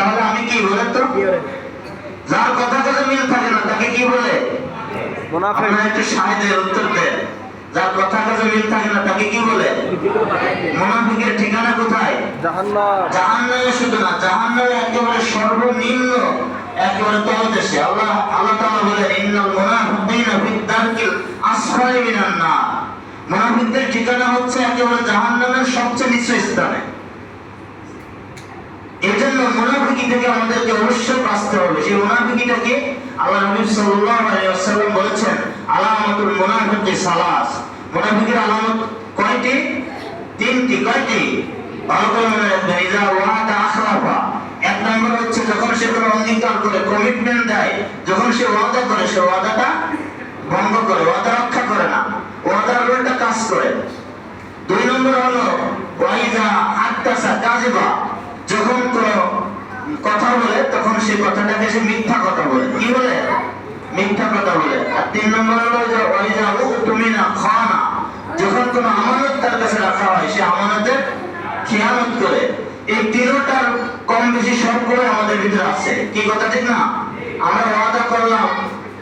তাহলে আমি কি বলেন তো? যার কথা কথা মিল থাকে না তাকে কি বলে? মুনাফিক। একটু উত্তর দেন। যার কথা মিল থাকে না তাকে কি বলে? মুনাফিকের ঠিকানা কোথায়? জাহান্নাম। জাহান্নামে শুধু না জাহান্নামে একেবারে সর্বনিম্ন একেবারে তলদেশে। আল্লাহ আল্লাহ তাআলা বলেন ইন্নাল মুনাফিকিনা ফিদ দারকিল আসফালি মিনান নার। মুনাফিকদের ঠিকানা হচ্ছে একেবারে জাহান্নামের সবচেয়ে নিচু স্থানে। মুনাফিকি থেকে আমাদেরকে অবশ্যই বাঁচতে হবে। সেই মুনাফিকিটাকে আল্লাহ নবী সাল্লাল্লাহু আলাইহি ওয়াসাল্লাম বলেছেন, আলামাতুল মুনাফিকি সালাস। মুনাফিকের আলামত কয়টি? তিনটি। কয়টি? করে ইজা ওয়াদা এক নম্বর হচ্ছে, যখন সে কোনো অঙ্গীকার করে কমিটমেন্ট দেয়, যখন সে ওয়াদা করে, সে ওয়াদাটা ভঙ্গ করে, ওয়াদা রক্ষা করে না, ওয়াদার কাজ করে। দুই নম্বর হলো ওয়াইজা আত্মাসা কাজিবা যখন কথা বলে, তখন সেই কথাটাকে সে মিথ্যা কথা বলে। কি বলে? মিথ্যা কথা বলে। আর তিন নম্বর হলো যে ওয়াইজা তুমি না খানা। যখন কোনো আমানত তার কাছে রাখা হয়, সে আমানতের খেয়ানত করে। এই তিনটার কম বেশি সবগুলো আমাদের ভিতরে আছে। কি কথা, ঠিক না? আমরা ওয়াদা করলাম,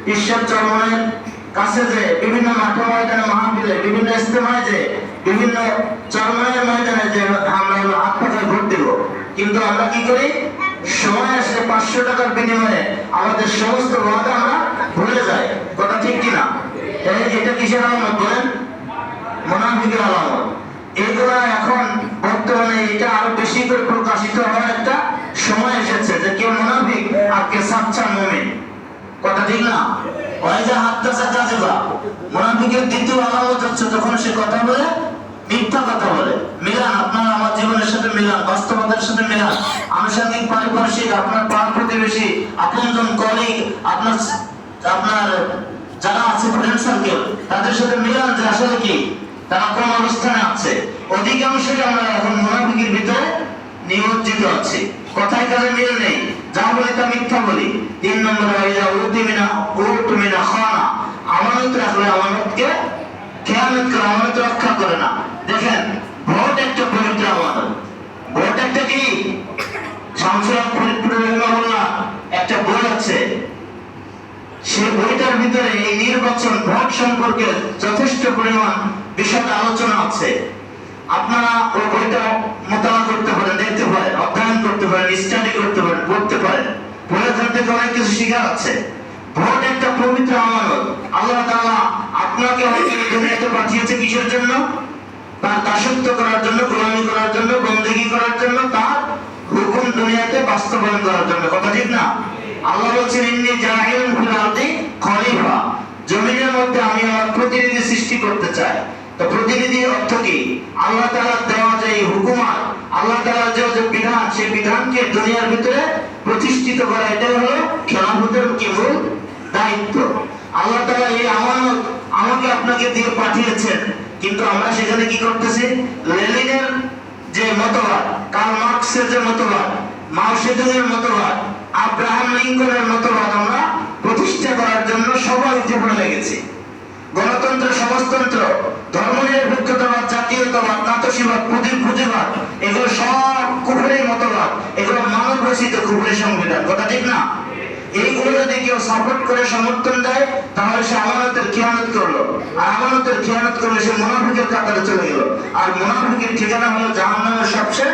ঈশ্বর চরমনের কাছে যে, বিভিন্ন মাঠে ময়দানে, মাহফিলে, বিভিন্ন ইস্তেমায় যে, বিভিন্ন চরমনের ময়দানে যে আমরা আত্মাকে ভোট দেব। কিন্তু আমরা কি করি? সময় আসলে পাঁচশো টাকার বিনিময়ে আমাদের সমস্ত ওয়াদা আমরা ভুলে যাই কথা ঠিক কিনা? এটা কিসের আলামত বলেন? মোনাফিকের আলামত। এগুলা এখন বর্তমানে এটা আরও বেশি করে প্রকাশিত হওয়ার একটা সময় এসেছে যে কেউ মোনাফিক আর কে সাচ্চা মুমিন। কথা ঠিক না? ওয়াইজা হাত্তা সাচ্চা যাবা মোনাফিকের দ্বিতীয় আলামত হচ্ছে যখন সে কথা বলে মিথ্যা কথা বলে। মিলান, আপনার আমার জীবনের সাথে মিলান, বাস্তবতার সাথে মিলান। আনুষঙ্গিক, পারিপার্শ্বিক, আপনার পাড় প্রতিবেশী, আপনজন কলিগ আপনার আপনার যারা আছে ফ্রেন্ড সার্কেল তাদের সাথে মিলান যে আসলে কি? তারা কোন অবস্থানে আছে? অধিকাংশই আমরা এখন মুনাফিকের ভিতরে নিমজ্জিত আছি। কথায় কাজে মিল নেই। যা বলি তা মিথ্যা বলি। তিন নম্বর হয়ে যা উর্তিমিনা উর্তুমিনা খানা। আমানত রাখলে আমানতকে খেয়ালত করে, আমানত রক্ষা করে না। দেখেন ভোট একটা পবিত্র আমানত ভোট একটা কি? শামসুল ফরিদপুর একটা বই আছে। সেই বইটার ভিতরে এই নির্বাচন ভোট সম্পর্কে যথেষ্ট পরিমাণ বিষয় আলোচনা আছে। আপনারা ওই বইটা মোতালা করতে পারেন, দেখতে পারেন, অধ্যয়ন করতে পারেন স্টাডি করতে পারেন, পড়তে পারেন। পড়ে থাকতে অনেক কিছু শেখার আছে। ভোট একটা পবিত্র আমানত আল্লাহ তাআলা আপনাকে হয়তো দুনিয়াতে পাঠিয়েছে কিসের জন্য? তার দাসত্ব করার জন্য, গোলামি করার জন্য করার জন্য, তার হুকুম দুনিয়াতে বাস্তবায়ন করার জন্য। কথা ঠিক না? আল্লাহ বলছেন, ইন্নি খলিফা। জমিনের মধ্যে আমি আমার প্রতিনিধি সৃষ্টি করতে চাই। তো প্রতিনিধি অর্থ কি? আল্লাহ দেওয়া যে আল্লাহ যে যে বিধান, সেই বিধানকে দুনিয়ার ভিতরে প্রতিষ্ঠিত করা, এটাই হলো খেলাফতের কি মূল দায়িত্ব। আল্লাহ এই আমানত আমাকে আপনাকে দিয়ে পাঠিয়েছেন। কিন্তু আমরা সেখানে কি করতেছি? লেনিনের যে মতবাদ, কার্ল মার্কসের যে মতবাদ, মাও মতবাদ, আব্রাহাম লিঙ্কনের মতবাদ আমরা প্রতিষ্ঠা করার জন্য সবাই উঠে লেগেছি। গণতন্ত্র, সমাজতন্ত্র ধর্মনিরপেক্ষতাবাদ জাতীয়তাবাদ নাতসীবাদ পুঁজি পুঁজিবাদ এগুলো সব কুফুরের মতবাদ, এগুলো মানব রচিত কুফুরের সংবিধান, কথা ঠিক না? এইগুলো যদি কেউ সাপোর্ট করে, সমর্থন দেয়, তাহলে সে আমানতের খেয়ানত করল আর আমানতের খেয়ানত করলে সে মোনাফিকের কাতারে চলে গেল। আর মোনাফিকের ঠিকানা হলো জাহান্নামের সবচেয়ে